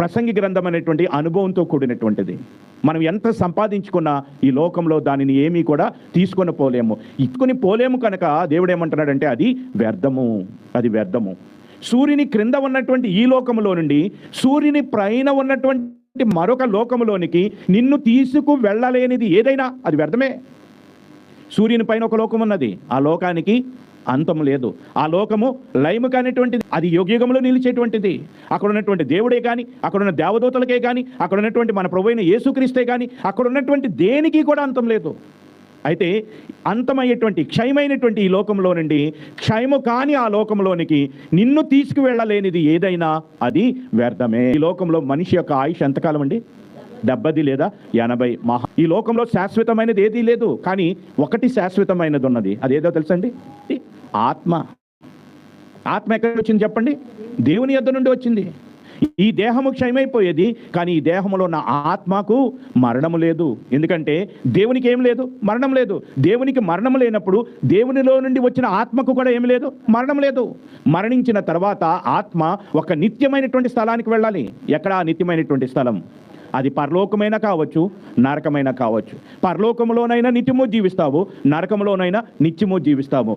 ప్రసంగి గ్రంథం అనేటువంటి అనుభవంతో కూడినటువంటిది. మనం ఎంత సంపాదించుకున్నా ఈ లోకంలో దానిని ఏమీ కూడా తీసుకొని పోలేము. ఇచ్చుకొని పోలేము కనుక దేవుడు ఏమంటున్నాడంటే అది వ్యర్థము అది వ్యర్థము. సూర్యుని క్రింద ఉన్నటువంటి ఈ లోకములో నుండి సూర్యుని పైన ఉన్నటువంటి మరొక లోకములోనికి నిన్ను తీసుకు వెళ్ళలేనిది ఏదైనా అది వ్యర్థమే. సూర్యుని పైన ఒక లోకం ఉన్నది ఆ లోకానికి అంతం లేదు. ఆ లోకము లయము కానిటువంటిది అది యుగయుగంలో నిలిచేటువంటిది. అక్కడ ఉన్నటువంటి దేవుడే కానీ అక్కడ ఉన్న దేవదూతలకే కానీ అక్కడ ఉన్నటువంటి మన ప్రభు అయిన యేసుక్రీస్తే కానీ అక్కడ ఉన్నటువంటి దేనికి కూడా అంతం లేదు. అయితే అంతమయ్యేటువంటి క్షయమైనటువంటి ఈ లోకంలో నుండి క్షయము కాని ఆ లోకంలోనికి నిన్ను తీసుకువెళ్ళలేనిది ఏదైనా అది వ్యర్థమే. ఈ లోకంలో మనిషి యొక్క ఆయుష్ ఎంతకాలం అండి? డెబ్బది లేదా ఎనభై మహా. ఈ లోకంలో శాశ్వతమైనది ఏదీ లేదు కానీ ఒకటి శాశ్వతమైనది ఉన్నది. అదేదో తెలుసండి? ఆత్మ. ఆత్మ ఎక్కడి వచ్చింది చెప్పండి? దేవుని యొద్ద నుండి వచ్చింది. ఈ దేహము క్షయమైపోయేది కానీ ఈ దేహంలో ఉన్న ఆత్మకు మరణము లేదు. ఎందుకంటే దేవునికి ఏం లేదు? మరణం లేదు. దేవునికి మరణం లేనప్పుడు దేవునిలో నుండి వచ్చిన ఆత్మకు కూడా ఏం లేదు? మరణం లేదు. మరణించిన తర్వాత ఆత్మ ఒక నిత్యమైనటువంటి స్థలానికి వెళ్ళాలి. ఎక్కడ? ఆ నిత్యమైనటువంటి స్థలం. అది పరలోకమైనా కావచ్చు నరకమైనా కావచ్చు. పరలోకంలోనైనా నిత్యము జీవిస్తావు నరకంలోనైనా నిత్యము జీవిస్తావు.